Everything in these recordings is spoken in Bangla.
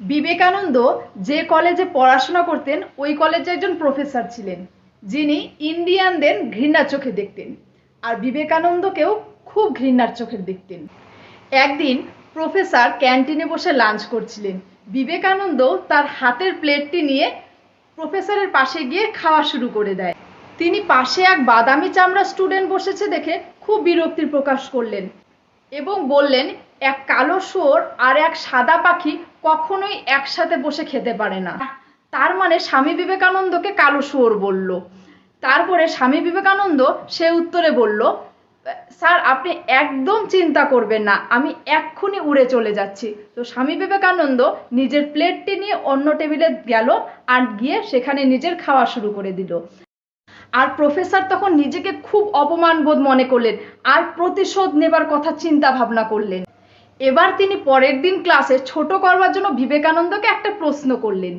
বিবেকানন্দ যে কলেজে পড়াশোনা করতেন, ওই কলেজে একজন প্রফেসর ছিলেন, যিনি ইন্ডিয়ানদের ঘৃণার চোখে দেখতেন। আর বিবেকানন্দকেও খুব ঘৃণার চোখে দেখতেন। একদিন প্রফেসর ক্যান্টিনে বসে লাঞ্চ করছিলেন। বিবেকানন্দ তার হাতের প্লেটটি নিয়ে প্রফেসরের পাশে গিয়ে খাওয়া শুরু করে দেয়। তিনি পাশে এক বাদামি চামড়া স্টুডেন্ট বসেছে দেখে খুব বিরক্তি প্রকাশ করলেন এবং বললেন, এক কালো শুয়োর আর এক সাদা পাখি কখনোই একসাথে বসে খেতে পারে না। তার মানে স্বামী বিবেকানন্দকে কালো শুয়োর বলল। তারপরে স্বামী বিবেকানন্দ সে উত্তরে বলল, স্যার, আপনি একদম চিন্তা করবেন না, আমি এক্ষুনি উড়ে চলে যাচ্ছি। তো স্বামী বিবেকানন্দ নিজের প্লেটটি নিয়ে অন্য টেবিলে গেল আর গিয়ে সেখানে নিজের খাওয়া শুরু করে দিল। আর প্রফেসর তখন নিজেকে খুব অপমান বোধ মনে করলেন, আর প্রতিশোধ নেবার কথা চিন্তা ভাবনা করলেন। এবার তিনি পরের দিন ক্লাসে ছোট করবার জন্য বিবেকানন্দকে একটা প্রশ্ন করলেন।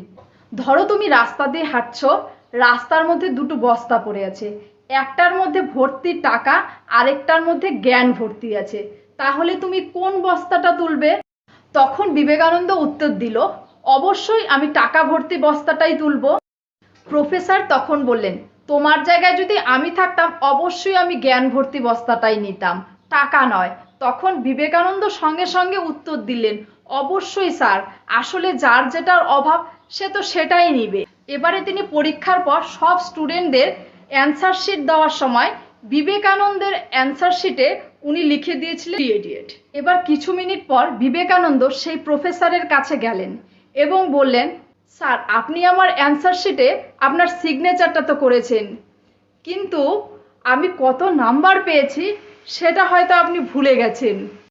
ধরো তুমি রাস্তা দিয়ে হাঁটছ, রাস্তার মধ্যে দুটো বস্তা পড়ে আছে। একটার মধ্যে ভর্তি টাকা, আরেকটার মধ্যে জ্ঞান ভর্তি আছে। তাহলে তুমি কোন বস্তাটা তুলবে? তখন বিবেকানন্দ উত্তর দিল, অবশ্যই আমি টাকা ভর্তি বস্তাটাই তুলবো। প্রফেসর তখন বললেন, তোমার জায়গায় যদি আমি থাকতাম, অবশ্যই আমি জ্ঞান ভর্তি বস্তাটাই নিতাম। টাকা নয় তখন বিবেকানন্দ সঙ্গে সঙ্গে উত্তর দিলেন, অবশ্যই স্যার, আসলে যার যেটার অভাব, সে তো সেটাই নিবে। এবারে তিনি পরীক্ষার পর সব স্টুডেন্টদের অ্যান্সার শিট দেওয়ার সময় বিবেকানন্দের অ্যান্সার শিটে উনি লিখে দিয়েছিলেন ইডিয়েট এবার কিছু মিনিট পর বিবেকানন্দ সেই প্রফেসরের কাছে গেলেন এবং বললেন, স্যার, আপনি আমার অ্যান্সার শিটে আপনার সিগনেচারটা তো করেছেন। কিন্তু আমি কত নাম্বার পেয়েছি সেটা হয়তো আপনি ভুলে গেছেন।